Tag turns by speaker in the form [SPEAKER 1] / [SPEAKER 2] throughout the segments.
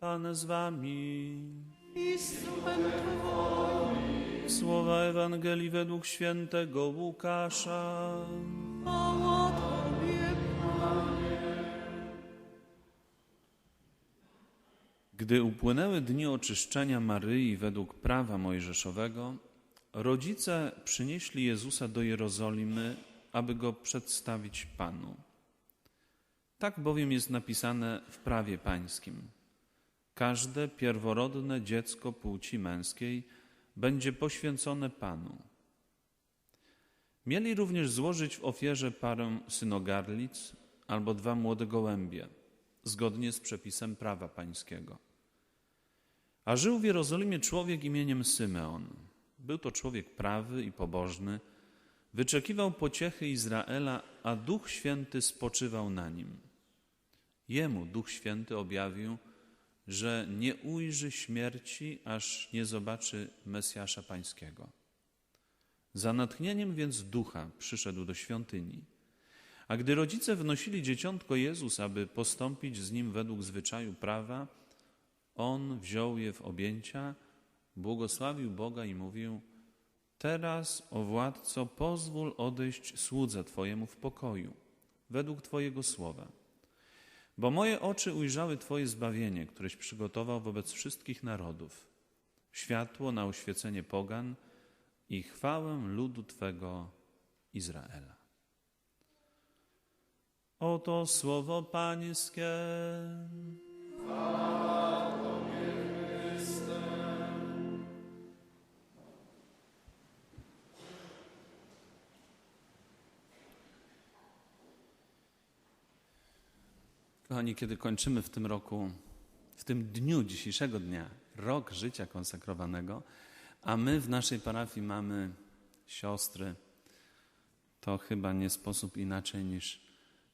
[SPEAKER 1] Pan z wami.
[SPEAKER 2] i z Twoim.
[SPEAKER 1] Słowa Ewangelii według świętego Łukasza.
[SPEAKER 2] Chwała Tobie, Panie.
[SPEAKER 1] Gdy upłynęły dni oczyszczenia Maryi według prawa mojżeszowego, rodzice przynieśli Jezusa do Jerozolimy, aby go przedstawić Panu. Tak bowiem jest napisane w prawie pańskim. Każde pierworodne dziecko płci męskiej będzie poświęcone Panu. Mieli również złożyć w ofierze parę synogarlic albo dwa młode gołębie, zgodnie z przepisem prawa pańskiego. A żył w Jerozolimie człowiek imieniem Symeon. Był to człowiek prawy i pobożny, wyczekiwał pociechy Izraela, a Duch Święty spoczywał na nim. Jemu Duch Święty objawił, że nie ujrzy śmierci, aż nie zobaczy Mesjasza Pańskiego. Za natchnieniem więc ducha przyszedł do świątyni. A gdy rodzice wnosili dzieciątko Jezus, aby postąpić z nim według zwyczaju prawa, on wziął je w objęcia, błogosławił Boga i mówił: Teraz, o władco, pozwól odejść słudze Twojemu w pokoju, według Twojego słowa. Bo moje oczy ujrzały Twoje zbawienie, któreś przygotował wobec wszystkich narodów, światło na oświecenie pogan i chwałę ludu Twego Izraela. Oto słowo Pańskie. Kochani, kiedy kończymy w tym roku, w tym dniu dzisiejszego dnia, rok życia konsekrowanego, a my w naszej parafii mamy siostry, to chyba nie sposób inaczej niż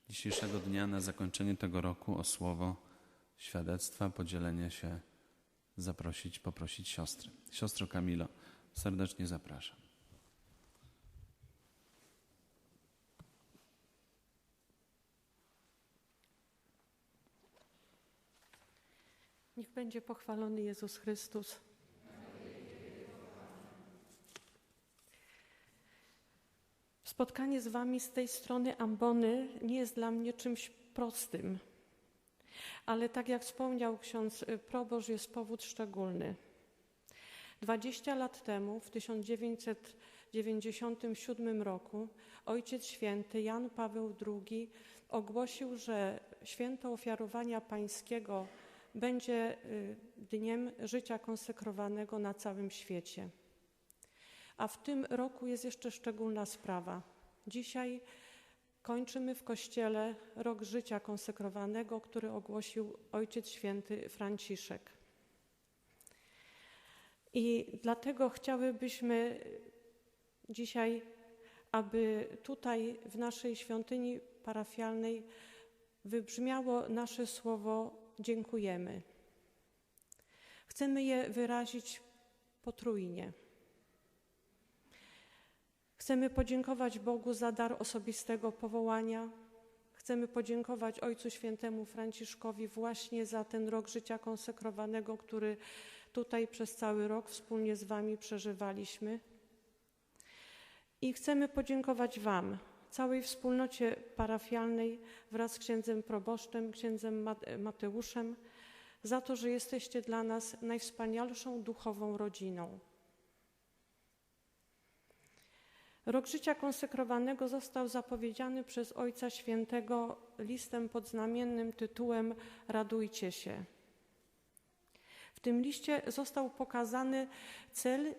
[SPEAKER 1] dzisiejszego dnia na zakończenie tego roku o słowo świadectwa, podzielenie się, zaprosić, poprosić siostry. Siostro Kamilo, serdecznie zapraszam.
[SPEAKER 2] Niech będzie pochwalony Jezus Chrystus. Spotkanie z Wami z tej strony ambony nie jest dla mnie czymś prostym, ale tak jak wspomniał ksiądz y, proboszcz, jest powód szczególny. 20 lat temu, w 1997 roku, Ojciec Święty Jan Paweł II ogłosił, że święto ofiarowania pańskiego będzie y, dniem życia konsekrowanego na całym świecie. A w tym roku jest jeszcze szczególna sprawa. Dzisiaj kończymy w Kościele rok życia konsekrowanego, który ogłosił Ojciec Święty Franciszek. I dlatego chciałybyśmy dzisiaj, aby tutaj w naszej świątyni parafialnej wybrzmiało nasze słowo dziękujemy. Chcemy je wyrazić potrójnie. Chcemy podziękować Bogu za dar osobistego powołania. Chcemy podziękować Ojcu Świętemu Franciszkowi właśnie za ten rok życia konsekrowanego, który tutaj przez cały rok wspólnie z Wami przeżywaliśmy. I chcemy podziękować Wam, całej wspólnocie parafialnej wraz z księdzem proboszczem, księdzem Mateuszem, za to, że jesteście dla nas najwspanialszą duchową rodziną. Rok życia konsekrowanego został zapowiedziany przez Ojca Świętego listem pod znamiennym tytułem Radujcie się. W tym liście został pokazany cel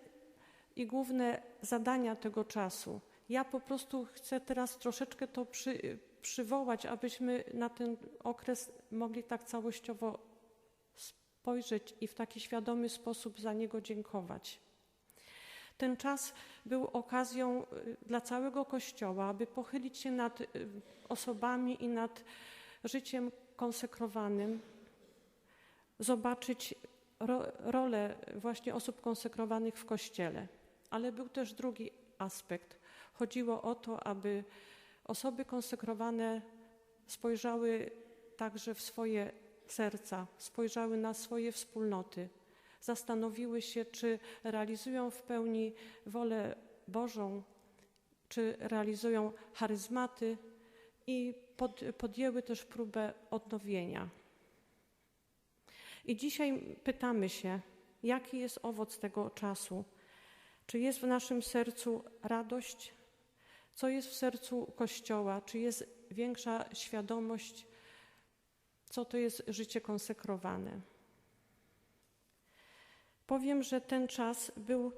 [SPEAKER 2] i główne zadania tego czasu. Ja po prostu chcę teraz troszeczkę to przy, przywołać, abyśmy na ten okres mogli tak całościowo spojrzeć i w taki świadomy sposób za niego dziękować. Ten czas był okazją y, dla całego Kościoła, aby pochylić się nad y, osobami i nad życiem konsekrowanym, zobaczyć ro, rolę właśnie osób konsekrowanych w Kościele. Ale był też drugi aspekt. Chodziło o to, aby osoby konsekrowane spojrzały także w swoje serca spojrzały na swoje wspólnoty, zastanowiły się, czy realizują w pełni wolę Bożą, czy realizują charyzmaty i pod, podjęły też próbę odnowienia. I dzisiaj pytamy się, jaki jest owoc tego czasu? Czy jest w naszym sercu radość? Co jest w sercu Kościoła? Czy jest większa świadomość, co to jest życie konsekrowane? Powiem, że ten czas był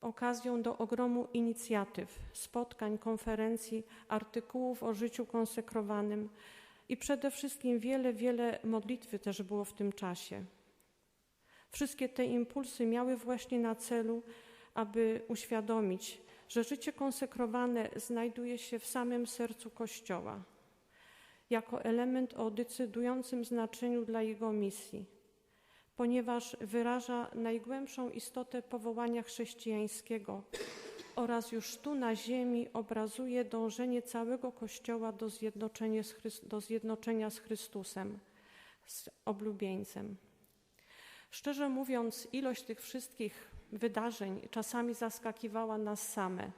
[SPEAKER 2] okazją do ogromu inicjatyw, spotkań, konferencji, artykułów o życiu konsekrowanym i przede wszystkim wiele, wiele modlitwy też było w tym czasie. Wszystkie te impulsy miały właśnie na celu, aby uświadomić, że życie konsekrowane znajduje się w samym sercu Kościoła, jako element o decydującym znaczeniu dla jego misji, ponieważ wyraża najgłębszą istotę powołania chrześcijańskiego oraz już tu na ziemi obrazuje dążenie całego Kościoła do zjednoczenia z, do zjednoczenia z Chrystusem, z oblubieńcem. Szczerze mówiąc, ilość tych wszystkich wydarzeń czasami zaskakiwała nas same.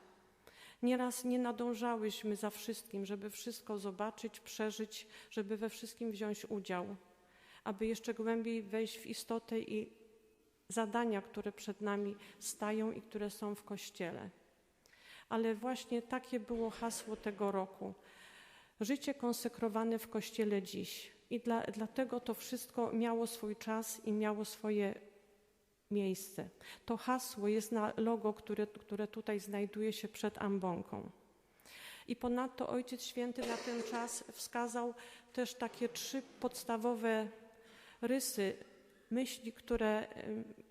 [SPEAKER 2] Nieraz nie nadążałyśmy za wszystkim, żeby wszystko zobaczyć, przeżyć, żeby we wszystkim wziąć udział, aby jeszcze głębiej wejść w istotę i zadania, które przed nami stają i które są w Kościele. Ale właśnie takie było hasło tego roku. Życie konsekrowane w Kościele dziś. I dla, dlatego to wszystko miało swój czas i miało swoje miejsce. To hasło jest na logo, które, które tutaj znajduje się przed ambonką. I ponadto Ojciec Święty na ten czas wskazał też takie trzy podstawowe rysy, myśli, które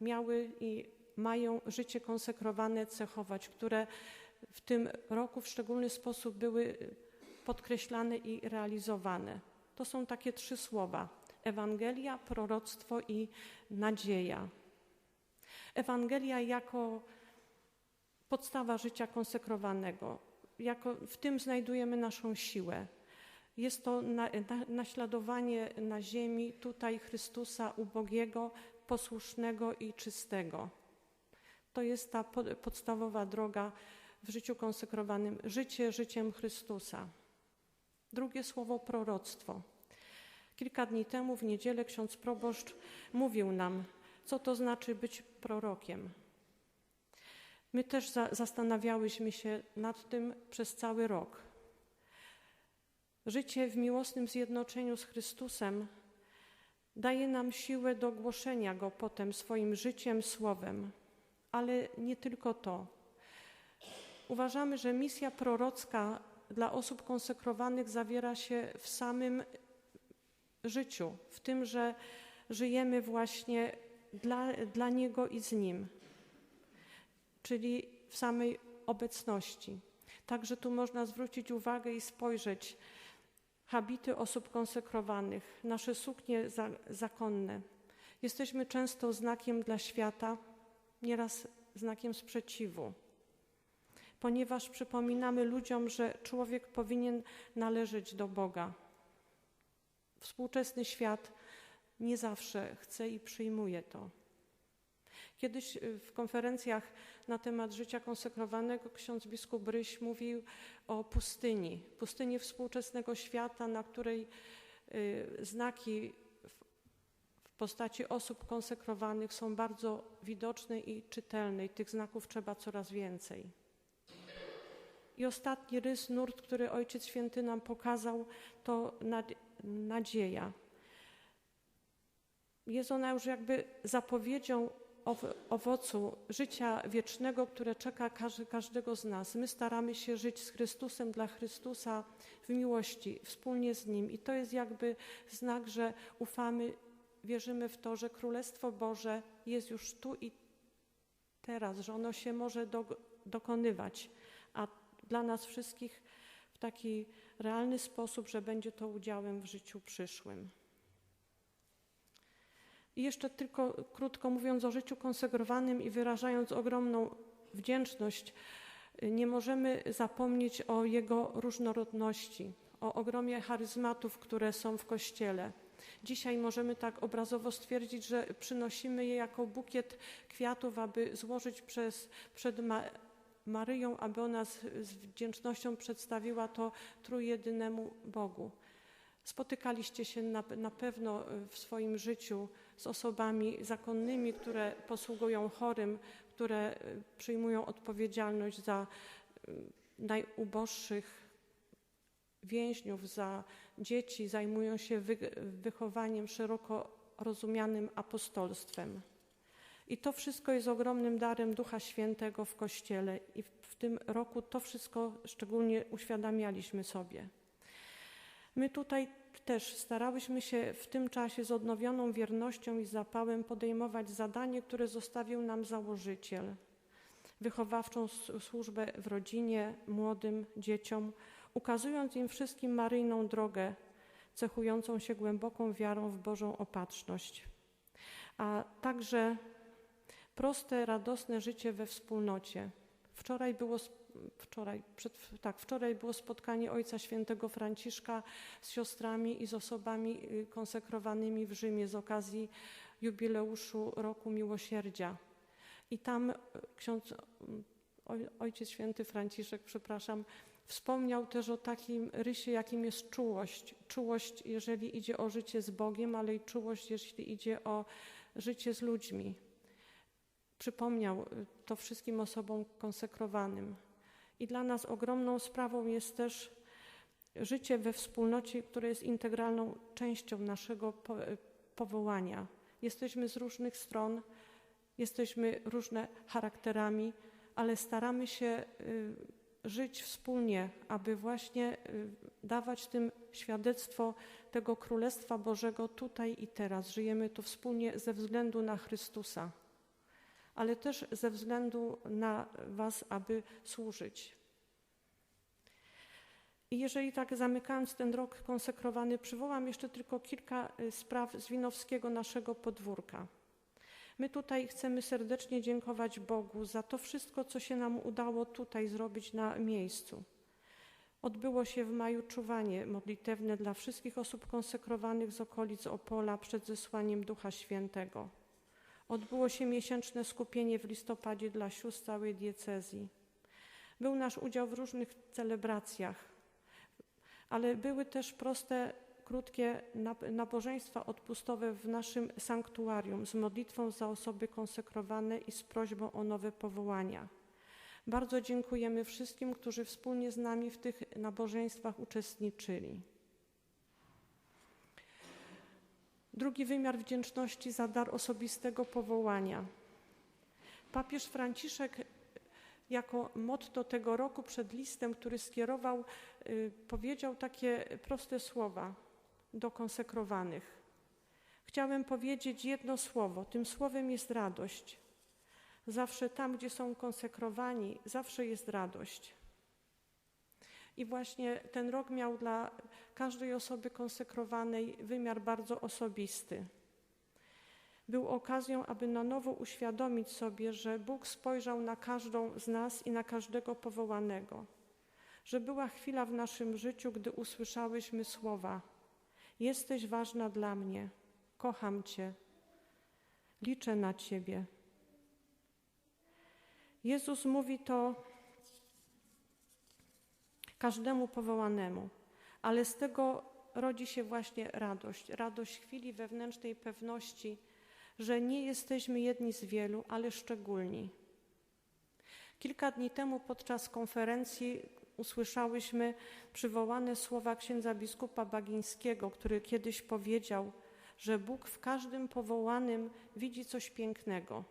[SPEAKER 2] miały i mają życie konsekrowane cechować, które w tym roku w szczególny sposób były podkreślane i realizowane. To są takie trzy słowa: Ewangelia, proroctwo i nadzieja. Ewangelia jako podstawa życia konsekrowanego, jako w tym znajdujemy naszą siłę. Jest to na, na, naśladowanie na ziemi tutaj Chrystusa ubogiego, posłusznego i czystego. To jest ta po, podstawowa droga w życiu konsekrowanym życie życiem Chrystusa. Drugie słowo proroctwo. Kilka dni temu w niedzielę ksiądz proboszcz mówił nam, co to znaczy być prorokiem. My też za, zastanawiałyśmy się nad tym przez cały rok. Życie w miłosnym zjednoczeniu z Chrystusem daje nam siłę do głoszenia Go potem swoim życiem, słowem. Ale nie tylko to. Uważamy, że misja prorocka dla osób konsekrowanych zawiera się w samym życiu, w tym, że żyjemy właśnie dla, dla Niego i z Nim, czyli w samej obecności. Także tu można zwrócić uwagę i spojrzeć habity osób konsekrowanych, nasze suknie za, zakonne. Jesteśmy często znakiem dla świata, nieraz znakiem sprzeciwu, ponieważ przypominamy ludziom, że człowiek powinien należeć do Boga. Współczesny świat nie zawsze chce i przyjmuje to. Kiedyś y, w konferencjach na temat życia konsekrowanego ksiądz biskup Ryś mówił o pustyni, pustyni współczesnego świata, na której y, znaki w postaci osób konsekrowanych są bardzo widoczne i czytelne i tych znaków trzeba coraz więcej. I ostatni rys, nurt, który Ojciec Święty nam pokazał, to nadzieja. Jest ona już jakby zapowiedzią owocu życia wiecznego, które czeka każdego z nas. My staramy się żyć z Chrystusem, dla Chrystusa, w miłości, wspólnie z Nim. I to jest jakby znak, że ufamy, wierzymy w to, że Królestwo Boże jest już tu i teraz, że ono się może do, dokonywać, a dla nas wszystkich w taki realny sposób, że będzie to udziałem w życiu przyszłym. I jeszcze tylko krótko mówiąc o życiu konsegrowanym i wyrażając ogromną wdzięczność, nie możemy zapomnieć o jego różnorodności, o ogromie charyzmatów, które są w Kościele. Dzisiaj możemy tak obrazowo stwierdzić, że przynosimy je jako bukiet kwiatów, aby złożyć przez, przed Ma Maryją, aby ona z, z wdzięcznością przedstawiła to trójjedynemu Bogu. Spotykaliście się na, na pewno w swoim życiu z osobami zakonnymi, które posługują chorym, które y, przyjmują odpowiedzialność za y, najuboższych więźniów, za dzieci, zajmują się wy, wychowaniem szeroko rozumianym apostolstwem. I to wszystko jest ogromnym darem Ducha Świętego w Kościele i w tym roku to wszystko szczególnie uświadamialiśmy sobie. My tutaj też starałyśmy się w tym czasie z odnowioną wiernością i zapałem podejmować zadanie, które zostawił nam założyciel. Wychowawczą służbę w rodzinie, młodym, dzieciom, ukazując im wszystkim maryjną drogę, cechującą się głęboką wiarą w Bożą opatrzność, a także proste, radosne życie we wspólnocie. Wczoraj było wczoraj, przed, tak, wczoraj było spotkanie Ojca Świętego Franciszka z siostrami i z osobami y, konsekrowanymi w Rzymie z okazji jubileuszu Roku Miłosierdzia. I tam y, ksiądz, y, Ojciec Święty Franciszek, przepraszam, wspomniał też o takim rysie, jakim jest czułość. Czułość, jeżeli idzie o życie z Bogiem, ale i czułość, jeśli idzie o życie z ludźmi. Przypomniał to wszystkim osobom konsekrowanym. I dla nas ogromną sprawą jest też życie we wspólnocie, które jest integralną częścią naszego powołania. Jesteśmy z różnych stron, jesteśmy różne charakterami, ale staramy się y, żyć wspólnie, aby właśnie y, dawać tym świadectwo tego Królestwa Bożego tutaj i teraz. Żyjemy tu wspólnie ze względu na Chrystusa ale też ze względu na Was, aby służyć. I jeżeli tak zamykając ten rok konsekrowany, przywołam jeszcze tylko kilka y, spraw z Winowskiego naszego podwórka. My tutaj chcemy serdecznie dziękować Bogu za to wszystko, co się nam udało tutaj zrobić na miejscu. Odbyło się w maju czuwanie modlitewne dla wszystkich osób konsekrowanych z okolic Opola przed zesłaniem Ducha Świętego. Odbyło się miesięczne skupienie w listopadzie dla sióstr całej diecezji. Był nasz udział w różnych celebracjach, ale były też proste, krótkie nabożeństwa odpustowe w naszym sanktuarium z modlitwą za osoby konsekrowane i z prośbą o nowe powołania. Bardzo dziękujemy wszystkim, którzy wspólnie z nami w tych nabożeństwach uczestniczyli. Drugi wymiar wdzięczności za dar osobistego powołania. Papież Franciszek jako motto tego roku przed listem, który skierował, y, powiedział takie proste słowa do konsekrowanych. Chciałem powiedzieć jedno słowo, tym słowem jest radość. Zawsze tam, gdzie są konsekrowani, zawsze jest radość. I właśnie ten rok miał dla każdej osoby konsekrowanej wymiar bardzo osobisty. Był okazją, aby na nowo uświadomić sobie, że Bóg spojrzał na każdą z nas i na każdego powołanego. Że była chwila w naszym życiu, gdy usłyszałyśmy słowa: Jesteś ważna dla mnie, kocham Cię, liczę na Ciebie. Jezus mówi to każdemu powołanemu. Ale z tego rodzi się właśnie radość, radość chwili wewnętrznej pewności, że nie jesteśmy jedni z wielu, ale szczególni. Kilka dni temu podczas konferencji usłyszałyśmy przywołane słowa księdza biskupa Bagińskiego, który kiedyś powiedział, że Bóg w każdym powołanym widzi coś pięknego.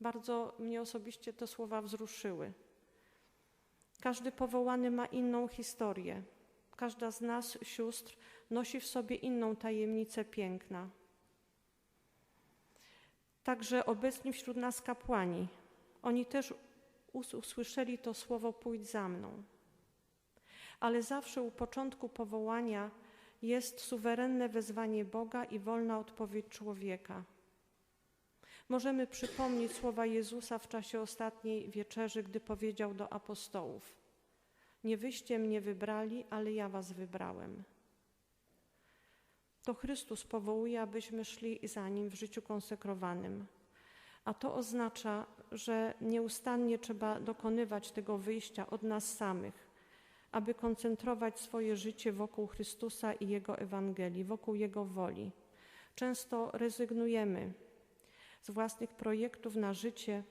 [SPEAKER 2] Bardzo mnie osobiście te słowa wzruszyły. Każdy powołany ma inną historię. Każda z nas, sióstr, nosi w sobie inną tajemnicę piękna. Także obecni wśród nas kapłani. Oni też usłyszeli to słowo pójdź za mną. Ale zawsze u początku powołania jest suwerenne wezwanie Boga i wolna odpowiedź człowieka. Możemy przypomnieć słowa Jezusa w czasie ostatniej wieczerzy, gdy powiedział do apostołów: Nie wyście mnie wybrali, ale ja was wybrałem. To Chrystus powołuje, abyśmy szli za Nim w życiu konsekrowanym. A to oznacza, że nieustannie trzeba dokonywać tego wyjścia od nas samych, aby koncentrować swoje życie wokół Chrystusa i Jego Ewangelii, wokół Jego woli. Często rezygnujemy z własnych projektów na życie,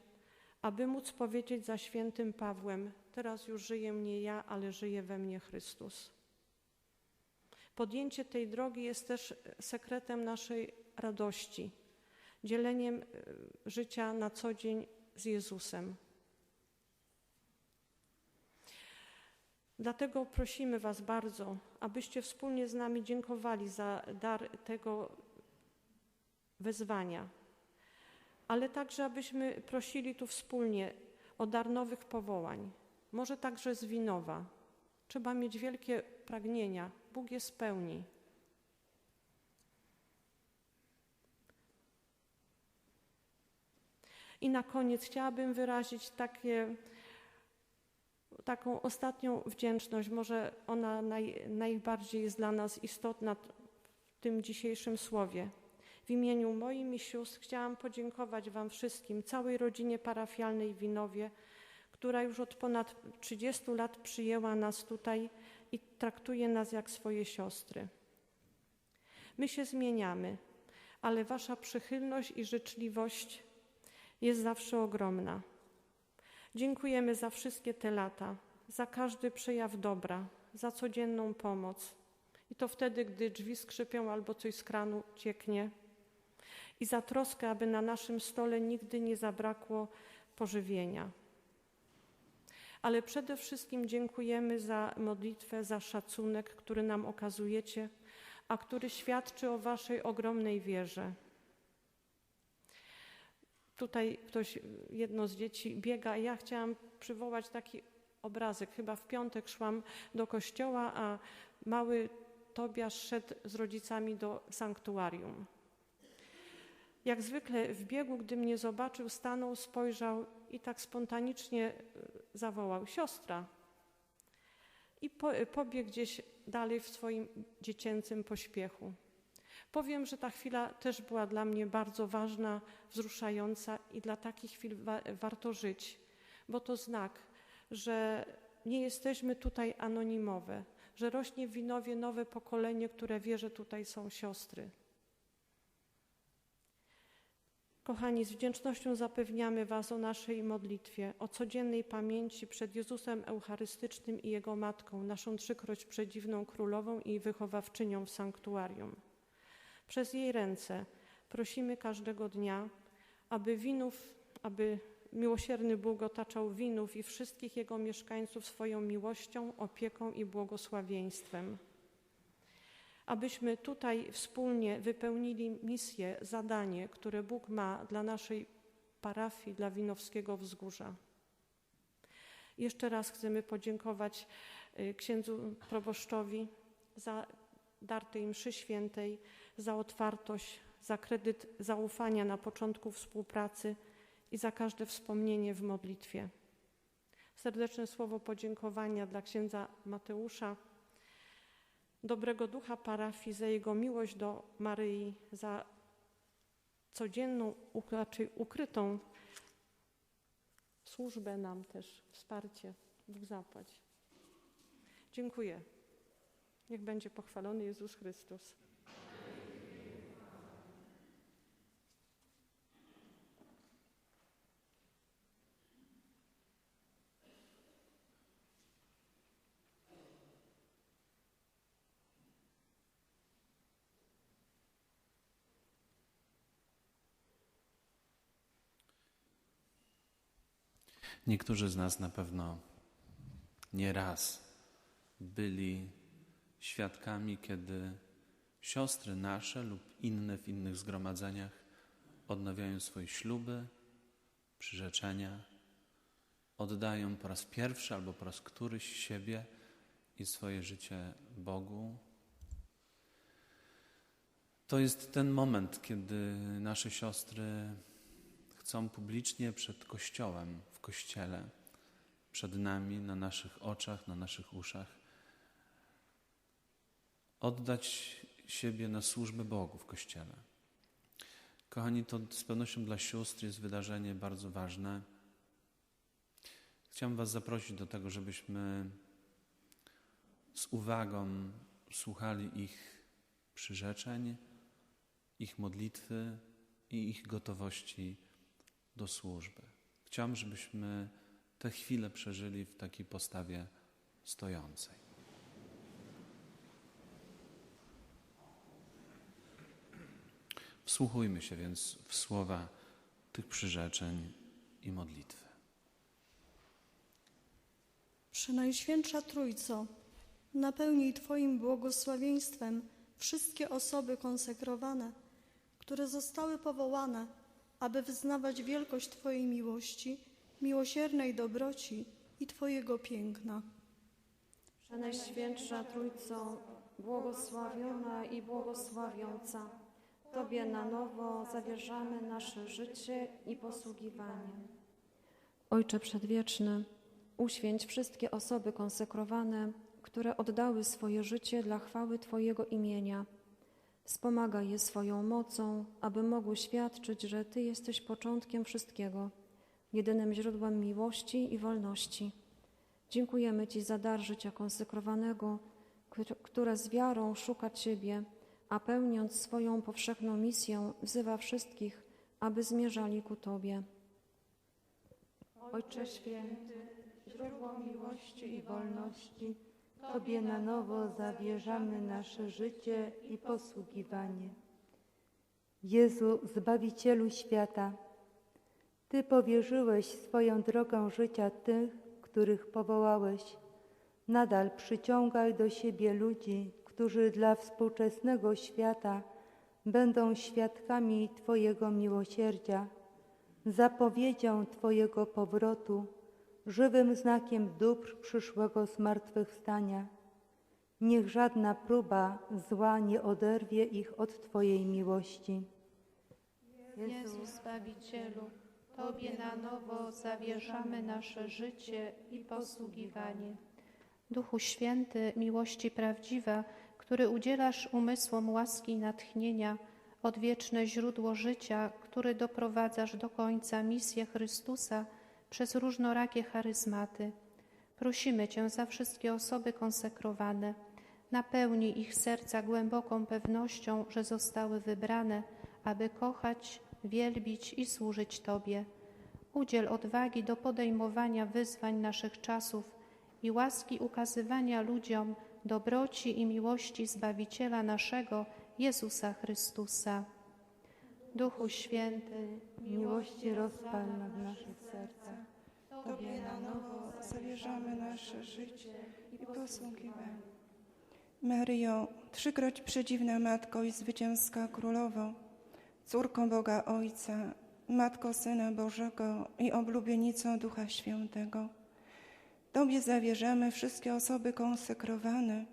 [SPEAKER 2] aby móc powiedzieć za świętym Pawłem: Teraz już żyję nie ja, ale żyje we mnie Chrystus. Podjęcie tej drogi jest też sekretem naszej radości, dzieleniem e, życia na co dzień z Jezusem. Dlatego prosimy Was bardzo, abyście wspólnie z nami dziękowali za dar tego wezwania, ale także abyśmy prosili tu wspólnie o dar nowych powołań, może także z Winowa. Trzeba mieć wielkie pragnienia, Bóg je spełni. I na koniec chciałabym wyrazić takie, taką ostatnią wdzięczność. Może ona naj, najbardziej jest dla nas istotna w tym dzisiejszym słowie. W imieniu moim i sióstr chciałam podziękować Wam wszystkim, całej rodzinie parafialnej Winowie, która już od ponad 30 lat przyjęła nas tutaj i traktuje nas jak swoje siostry. My się zmieniamy, ale Wasza przychylność i życzliwość jest zawsze ogromna. Dziękujemy za wszystkie te lata, za każdy przejaw dobra, za codzienną pomoc. I to wtedy, gdy drzwi skrzypią albo coś z kranu cieknie. I za troskę, aby na naszym stole nigdy nie zabrakło pożywienia. Ale przede wszystkim dziękujemy za modlitwę, za szacunek, który nam okazujecie, a który świadczy o Waszej ogromnej wierze. Tutaj ktoś, jedno z dzieci biega, ja chciałam przywołać taki obrazek. Chyba w piątek szłam do kościoła, a mały Tobiasz szedł z rodzicami do sanktuarium. Jak zwykle w biegu, gdy mnie zobaczył, stanął, spojrzał i tak spontanicznie e, zawołał: Siostra. I po, pobiegł gdzieś dalej w swoim dziecięcym pośpiechu. Powiem, że ta chwila też była dla mnie bardzo ważna, wzruszająca i dla takich chwil wa warto żyć, bo to znak, że nie jesteśmy tutaj anonimowe, że rośnie w Winowie nowe pokolenie, które wie, że tutaj są siostry. Kochani, z wdzięcznością zapewniamy Was o naszej modlitwie, o codziennej pamięci przed Jezusem Eucharystycznym i Jego Matką, naszą trzykroć przedziwną królową i wychowawczynią w sanktuarium. Przez jej ręce prosimy każdego dnia, aby winów, aby miłosierny Bóg otaczał winów i wszystkich Jego mieszkańców swoją miłością, opieką i błogosławieństwem abyśmy tutaj wspólnie wypełnili misję, zadanie, które Bóg ma dla naszej parafii, dla Winowskiego Wzgórza. Jeszcze raz chcemy podziękować y, księdzu proboszczowi za dar tej mszy świętej, za otwartość, za kredyt zaufania na początku współpracy i za każde wspomnienie w modlitwie. Serdeczne słowo podziękowania dla księdza Mateusza dobrego ducha parafii, za jego miłość do Maryi, za codzienną, raczej ukrytą służbę nam też, wsparcie. Bóg zapłać. Dziękuję. Niech będzie pochwalony Jezus Chrystus.
[SPEAKER 1] Niektórzy z nas na pewno nie raz byli świadkami, kiedy siostry nasze lub inne w innych zgromadzeniach odnawiają swoje śluby, przyrzeczenia, oddają po raz pierwszy albo po raz któryś siebie i swoje życie Bogu. To jest ten moment, kiedy nasze siostry chcą publicznie przed Kościołem Kościele, przed nami, na naszych oczach, na naszych uszach. Oddać siebie na służbę Bogu w Kościele. Kochani, to z pewnością dla sióstr jest wydarzenie bardzo ważne. Chciałem Was zaprosić do tego, żebyśmy z uwagą słuchali ich przyrzeczeń, ich modlitwy i ich gotowości do służby. Chciałem, żebyśmy te chwile przeżyli w takiej postawie stojącej. Wsłuchujmy się więc w słowa tych przyrzeczeń i modlitwy.
[SPEAKER 3] Przenajświętsza Trójco, napełnij Twoim błogosławieństwem wszystkie osoby konsekrowane, które zostały powołane, aby wyznawać wielkość Twojej miłości, miłosiernej dobroci i Twojego piękna.
[SPEAKER 2] Przenajświętsza Trójco, błogosławiona i błogosławiąca, Tobie na nowo zawierzamy nasze życie i posługiwanie. Ojcze Przedwieczny, uświęć wszystkie osoby konsekrowane, które oddały swoje życie dla chwały Twojego imienia. Wspomagaj je swoją mocą, aby mogły świadczyć, że Ty jesteś początkiem wszystkiego, jedynym źródłem miłości i wolności. Dziękujemy Ci za dar życia konsekrowanego, któ- które z wiarą szuka Ciebie, a pełniąc swoją powszechną misję, wzywa wszystkich, aby zmierzali ku Tobie.
[SPEAKER 4] Ojcze Święty, źródło miłości i wolności, Tobie na nowo zawierzamy nasze życie i posługiwanie. Jezu, Zbawicielu świata, Ty powierzyłeś swoją drogą życia tych, których powołałeś. Nadal przyciągaj do siebie ludzi, którzy dla współczesnego świata będą świadkami Twojego miłosierdzia, zapowiedzią Twojego powrotu, żywym znakiem dóbr przyszłego zmartwychwstania. Niech żadna próba zła nie oderwie ich od Twojej miłości.
[SPEAKER 5] Jezu Zbawicielu, Tobie na nowo zawierzamy nasze życie i posługiwanie. Duchu Święty, miłości prawdziwa, który udzielasz umysłom łaski i natchnienia, odwieczne źródło życia, który doprowadzasz do końca misję Chrystusa przez różnorakie charyzmaty. Prosimy Cię za wszystkie osoby konsekrowane. Napełnij ich serca głęboką pewnością, że zostały wybrane, aby kochać, wielbić i służyć Tobie. Udziel odwagi do podejmowania wyzwań naszych czasów i łaski ukazywania ludziom dobroci i miłości Zbawiciela naszego, Jezusa Chrystusa. Duchu Święty,
[SPEAKER 4] Miłości rozpalna w naszych sercach.
[SPEAKER 6] Tobie na nowo zawierzamy nasze życie i posługiwanie. Maryjo, trzykroć przedziwna Matko i zwycięska Królowo, córką Boga Ojca, Matko Syna Bożego i oblubienicą Ducha Świętego, Tobie zawierzamy wszystkie osoby konsekrowane,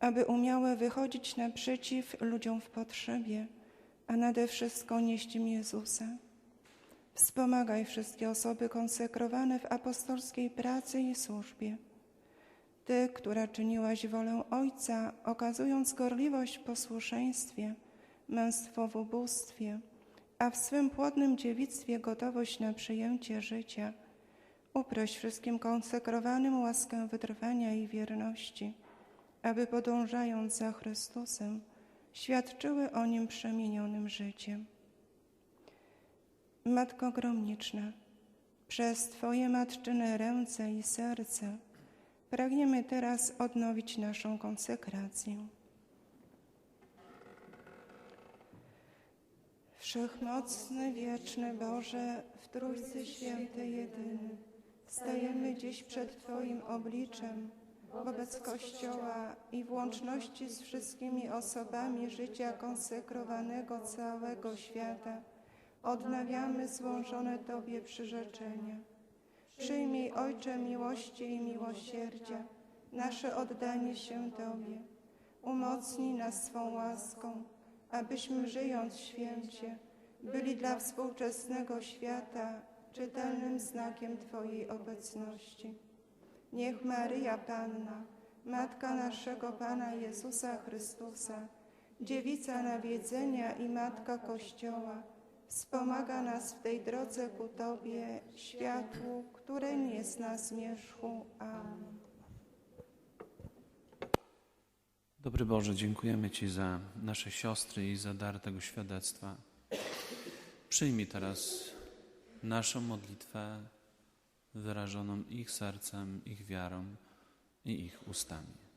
[SPEAKER 6] aby umiały wychodzić naprzeciw ludziom w potrzebie, a nade wszystko nieść im Jezusa. Wspomagaj wszystkie osoby konsekrowane w apostolskiej pracy i służbie. Ty, która czyniłaś wolę Ojca, okazując gorliwość w posłuszeństwie, męstwo w ubóstwie, a w swym płodnym dziewictwie gotowość na przyjęcie życia, uproś wszystkim konsekrowanym łaskę wytrwania i wierności, aby podążając za Chrystusem, świadczyły o Nim przemienionym życiem. Matko Gromniczna, przez Twoje matczyne ręce i serce pragniemy teraz odnowić naszą konsekrację. Wszechmocny, wieczny Boże, w Trójcy Świętej jedyny, stajemy dziś przed Twoim obliczem wobec Kościoła i w łączności z wszystkimi osobami życia konsekrowanego całego świata odnawiamy złożone Tobie przyrzeczenia. Przyjmij, Ojcze miłości i miłosierdzia, nasze oddanie się Tobie. Umocnij nas swą łaską, abyśmy żyjąc święcie, byli dla współczesnego świata czytelnym znakiem Twojej obecności. Niech Maryja Panna, Matka naszego Pana Jezusa Chrystusa, dziewica nawiedzenia i matka Kościoła, wspomaga nas w tej drodze ku Tobie, światłu, które nie zna zmierzchu. Amen.
[SPEAKER 1] Dobry Boże, dziękujemy Ci za nasze siostry i za dar tego świadectwa. Przyjmij teraz naszą modlitwę wyrażoną ich sercem, ich wiarą i ich ustami.